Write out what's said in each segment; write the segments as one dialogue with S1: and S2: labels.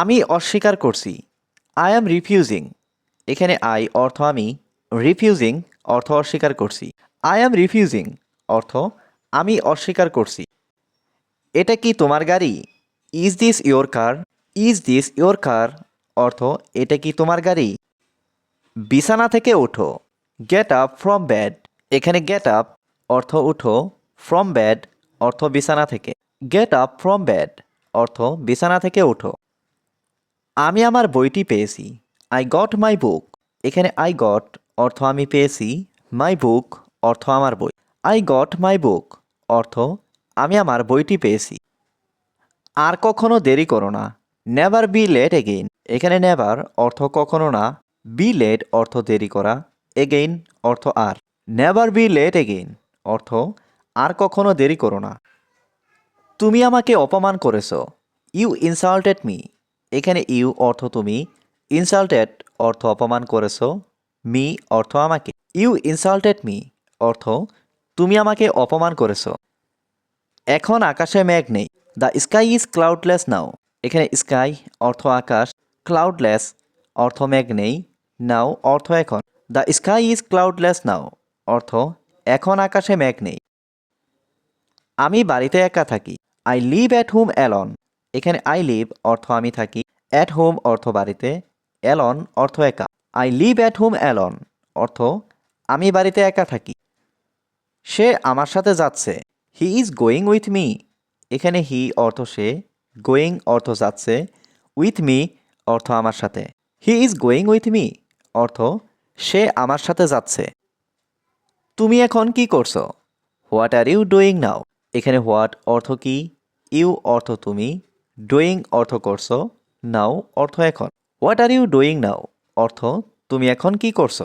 S1: আমি অস্বীকার করছি। আই অ্যাম রিফিউজিং এখানে আই অর্থ আমি রিফিউজিং অর্থ অস্বীকার করছি। আই অ্যাম রিফিউজিং অর্থ আমি অস্বীকার করছি। এটা কি তোমার গাড়ি? Is this your car is this your car অর্থ, এটা কি তোমার গাড়ি? বিছানা থেকে ওঠো গেট আপ ফ্রম ব্যাড এখানে গেট আপ অর্থ উঠো। ফ্রম ব্যাড অর্থ বিছানা থেকে। গেট আপ ফ্রম ব্যাড অর্থ বিছানা থেকে ওঠো আমি আমার বইটি পেয়েছি। আই গট মাই বুক এখানে আই গট অর্থ আমি পেয়েছি। মাই বুক অর্থ আমার বই। আই গট মাই বুক অর্থ আমি আমার বইটি পেয়েছি। আর কখনো দেরি করো না। নেভার বি লেট এগেইন এখানে নেভার অর্থ কখনো না। বি লেট অর্থ দেরি করা। এগেইন অর্থ আর। নেভার বি লেট এগেইন অর্থ আর কখনো দেরি করো না। তুমি আমাকে অপমান করেছ। ইউ ইনসাল্টেড মি এখানে ইউ অর্থ তুমি ইনসাল্টেড অর্থ অপমান করেছ মি অর্থ আমাকে। ইউ ইনসাল্টেড মি অর্থ তুমি আমাকে অপমান করেছ। এখন আকাশে মেঘ নেই। The sky is cloudless now এখানে স্কাই অর্থ আকাশ ক্লাউডলেস অর্থ মেঘ নেই। নাও অর্থ এখন। The sky is cloudless now অর্থ এখন আকাশে মেঘ নেই। আমি বাড়িতে একা থাকি। I live at home alone এখানে আই লিভ অর্থ আমি থাকি অ্যাট হোম অর্থ বাড়িতে অ্যালন অর্থ একা। I live at home alone অর্থ আমি বাড়িতে একা থাকি। সে আমার সাথে যাচ্ছে। He is going with me এখানে হি অর্থ সে গোয়িং অর্থ যাচ্ছে উইথ মি অর্থ আমার সাথে। He is going with me অর্থ সে আমার সাথে যাচ্ছে। তুমি এখন কি করছ? What are you doing now এখানে হোয়াট অর্থ কি? ইউ অর্থ তুমি। ডুইং অর্থ করছ নাও অর্থ এখন। What are you doing now অর্থ, তুমি এখন কি করছ?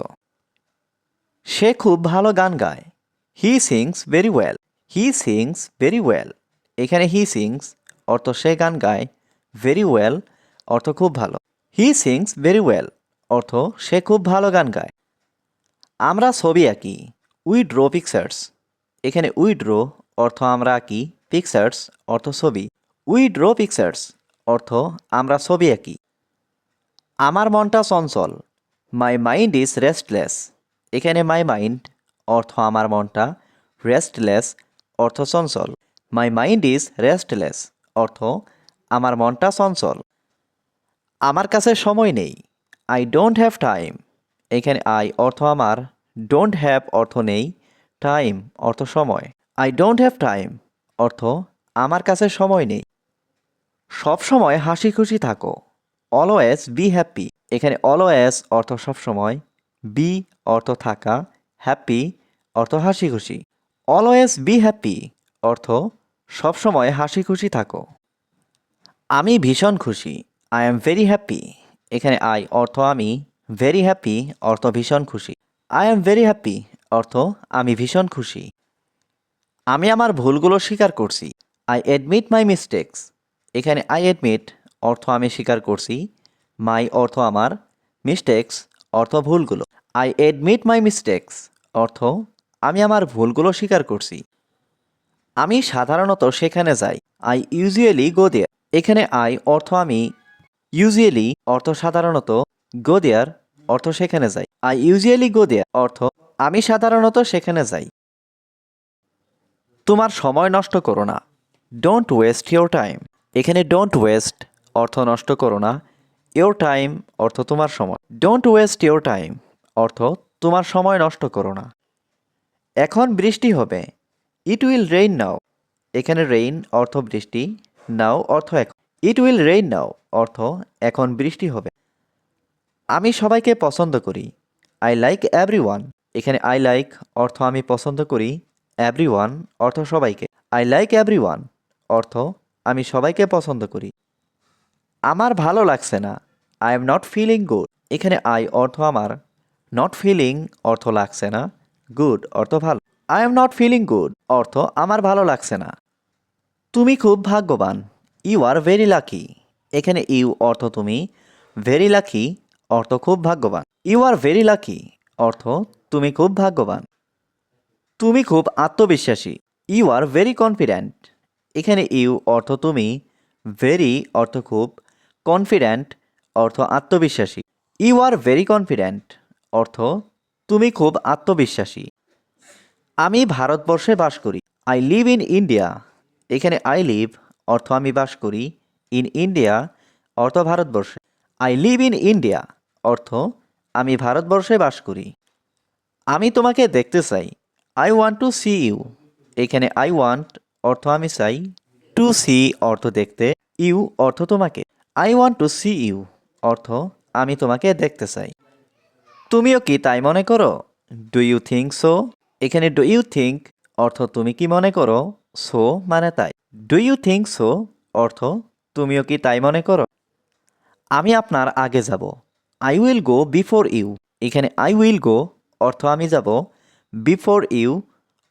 S1: সে খুব ভালো গান গায়। He sings very well he sings very well এখানে হি সিংস অর্থ সে গান গায়। ভেরি ওয়েল অর্থ খুব ভালো। হি সিংস ভেরি ওয়েল অর্থ, সে খুব ভালো গান গায়। আমরা ছবি আঁকি। উই ড্র পিকচার্স এখানে উই ড্র অর্থ আমরা আঁকি। পিকচার্স অর্থ ছবি। উই ড্র পিকচার্স, অর্থ আমরা ছবি আঁকি। আমার মনটা চঞ্চল মাই মাইন্ড ইজ রেস্টলেস এখানে মাই মাইন্ড অর্থ আমার মনটা রেস্টলেস অর্থ চঞ্চল। মাই মাইন্ড ইজ রেস্টলেস অর্থ আমার মনটা চঞ্চল। আমার কাছে সময় নেই আই ডোন্ট হ্যাভ টাইম এখানে আই অর্থ আমার ডোন্ট হ্যাভ অর্থ নেই। টাইম অর্থ সময়। আই ডোন্ট হ্যাভ টাইম অর্থ আমার কাছে সময় নেই। সব সময় হাসি খুশি থাকো। অলওয়েজ বি হ্যাপি এখানে অলওয়েজ অর্থ সবসময় বি অর্থ থাকা হ্যাপি অর্থ হাসি খুশি। অলওয়েজ বি হ্যাপি অর্থ সবসময় হাসি খুশি থাকো। আমি ভীষণ খুশি। আই এম ভেরি হ্যাপি এখানে আই অর্থ আমি ভেরি হ্যাপি অর্থ ভীষণ খুশি। আই এম ভেরি হ্যাপি অর্থ আমি ভীষণ খুশি। আমি আমার ভুলগুলো স্বীকার করছি। আই অ্যাডমিট মাই মিস্টেক্স এখানে আই অ্যাডমিট অর্থ আমি স্বীকার করছি মাই অর্থ আমার মিস্টেক্স অর্থ ভুলগুলো। আই অ্যাডমিট মাই মিস্টেক্স অর্থ আমি আমার ভুলগুলো স্বীকার করছি। আমি সাধারণত সেখানে যাই আই ইউজুয়ালি গো দেয়ার এখানে আই অর্থ আমি ইউজুয়ালি অর্থ সাধারণত গো দেয়ার অর্থ সেখানে যাই। আই ইউজুয়ালি গো দেয়ার অর্থ আমি সাধারণত সেখানে যাই। তোমার সময় নষ্ট করো না। ডোন্ট ওয়েস্ট ইয়োর টাইম এখানে ডোন্ট ওয়েস্ট অর্থ নষ্ট করো না ইয়োর টাইম অর্থ তোমার সময়। ডোন্ট ওয়েস্ট ইয়োর টাইম অর্থ তোমার সময় নষ্ট করো না। এখন বৃষ্টি হবে ইট উইল রেইন নাও এখানে রেইন অর্থ বৃষ্টি নাও অর্থ এখন। ইট উইল রেইন নাও অর্থ এখন বৃষ্টি হবে। আমি সবাইকে পছন্দ করি আই লাইক এভরি ওয়ান এখানে আই লাইক অর্থ আমি পছন্দ করি এভরি ওয়ান অর্থ সবাইকে। আই লাইক এভরি ওয়ান অর্থ আমি সবাইকে পছন্দ করি। আমার ভালো লাগছে না। I am not feeling good এখানে আই অর্থ আমার। নট ফিলিং অর্থ লাগছে না। গুড অর্থ ভালো। I am not feeling good অর্থ আমার ভালো লাগছে না। তুমি খুব ভাগ্যবান। ইউ আর ভেরি লাকি এখানে ইউ অর্থ তুমি। ভেরি লাকি অর্থ খুব ভাগ্যবান। ইউ আর ভেরি লাকি অর্থ তুমি খুব ভাগ্যবান। তুমি খুব আত্মবিশ্বাসী। ইউ আর ভেরি কনফিডেন্ট এখানে ইউ অর্থ তুমি ভেরি অর্থ খুব কনফিডেন্ট অর্থ আত্মবিশ্বাসী। ইউ আর ভেরি কনফিডেন্ট অর্থ তুমি খুব আত্মবিশ্বাসী। আমি ভারতবর্ষে বাস করি। আই লিভ ইন ইন্ডিয়া এখানে আই লিভ অর্থ আমি বাস করি। ইন ইন্ডিয়া অর্থ ভারতবর্ষে। আই লিভ ইন ইন্ডিয়া অর্থ আমি ভারতবর্ষে বাস করি। আমি তোমাকে দেখতে চাই। I want to see you এখানে আই ওয়ান্ট অর্থ আমি চাই। টু সি অর্থ দেখতে ইউ অর্থ তোমাকে। I want to see you অর্থ আমি তোমাকে দেখতে চাই। তুমিও কি তাই মনে করো? ডু ইউ থিঙ্ক সো এখানে ডু ইউ থিঙ্ক অর্থ তুমি কি মনে করো? সো মানে তাই। ডু ইউ থিঙ্ক সো অর্থ তুমিও কি তাই মনে করো? আমি আপনার আগে যাব। I will go before you এখানে আই উইল গো অর্থ আমি যাব। বিফোর ইউ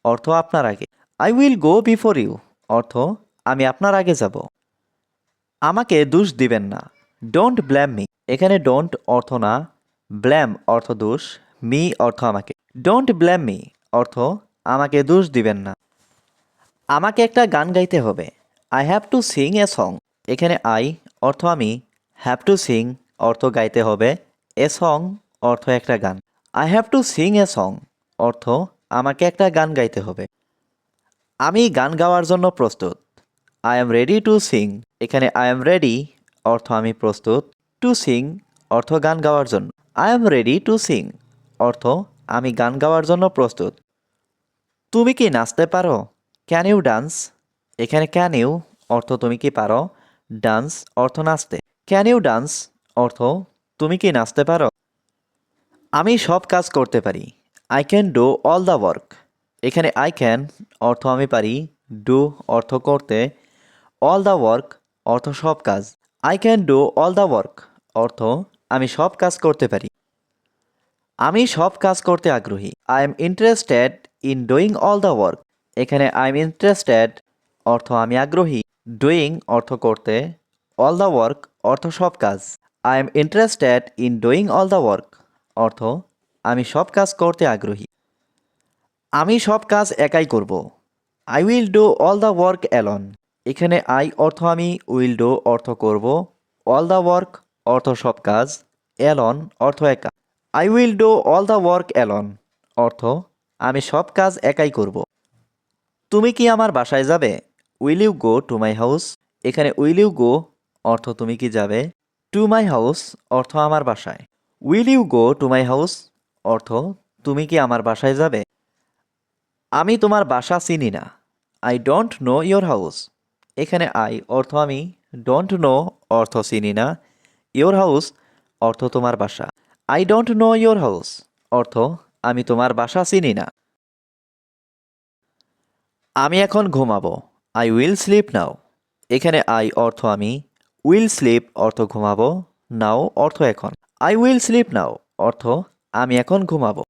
S1: অর্থ আপনার আগে। I will go before you অর্থ, আমি আপনার আগে যাব। আমাকে দোষ দিবেন না। ডোন্ট ব্ল্যাম মি এখানে ডোন্ট অর্থ না। ব্ল্যাম অর্থ দোষ। মি অর্থ আমাকে। ডোন্ট ব্ল্যাম মি অর্থ, আমাকে দোষ দিবেন না। আমাকে একটা গান গাইতে হবে। I have to sing a song এখানে আই অর্থ আমি। হ্যাভ টু সিং অর্থ গাইতে হবে। এ সং অর্থ একটা গান। I have to sing a song অর্থ, আমাকে একটা গান গাইতে হবে। আমি গান গাওয়ার জন্য প্রস্তুত। I am ready to sing এখানে আই এম রেডি অর্থ আমি প্রস্তুত। টু সিং অর্থ গান গাওয়ার জন্য। I am ready to sing অর্থ আমি গান গাওয়ার জন্য প্রস্তুত। তুমি কি নাচতে পারো? ক্যান ইউ ডান্স এখানে ক্যান ইউ অর্থ তুমি কি পারো? ডান্স অর্থ নাচতে। ক্যান ইউ ডান্স অর্থ তুমি কি নাচতে পারো? আমি সব কাজ করতে পারি। I can do all the work এখানে আই ক্যান অর্থ আমি পারি ডু অর্থ করতে অল দ্য ওয়ার্ক অর্থ সব কাজ। I can do all the work অর্থ আমি সব কাজ করতে পারি। আমি সব কাজ করতে আগ্রহী। I am interested in doing all the work এখানে আই এম ইন্টারেস্টেড অর্থ আমি আগ্রহী। ডুইং অর্থ করতে অল দ্য ওয়ার্ক অর্থ সব কাজ। I am interested in doing all the work অর্থ আমি সব কাজ করতে আগ্রহী। আমি সব কাজ একাই করব। I will do all the work alone এখানে আই অর্থ আমি উইল ডু অর্থ করব। অল দ্য ওয়ার্ক অর্থ সব কাজ অ্যালন অর্থ একা। I will do all the work alone অর্থ আমি সব কাজ একাই করব। তুমি কি আমার বাসায় যাবে? Will you go to my house এখানে উইল ইউ গো অর্থ তুমি কি যাবে? টু মাই হাউস অর্থ আমার বাসায়। Will you go to my house অর্থ তুমি কি আমার বাসায় যাবে? আমি তোমার বাসা চিনি না। I don't know your house এখানে আই অর্থ আমি। ডোন্ট নো অর্থ চিনি না। ইয়োর হাউস অর্থ তোমার বাসা। I don't know your house অর্থ আমি তোমার বাসা চিনি না। আমি এখন ঘুমাবো। আই উইল স্লিপ নাও এখানে আই অর্থ আমি। উইল স্লিপ অর্থ ঘুমাবো। নাও অর্থ এখন। আই উইল স্লিপ নাও অর্থ আমি এখন ঘুমাবো।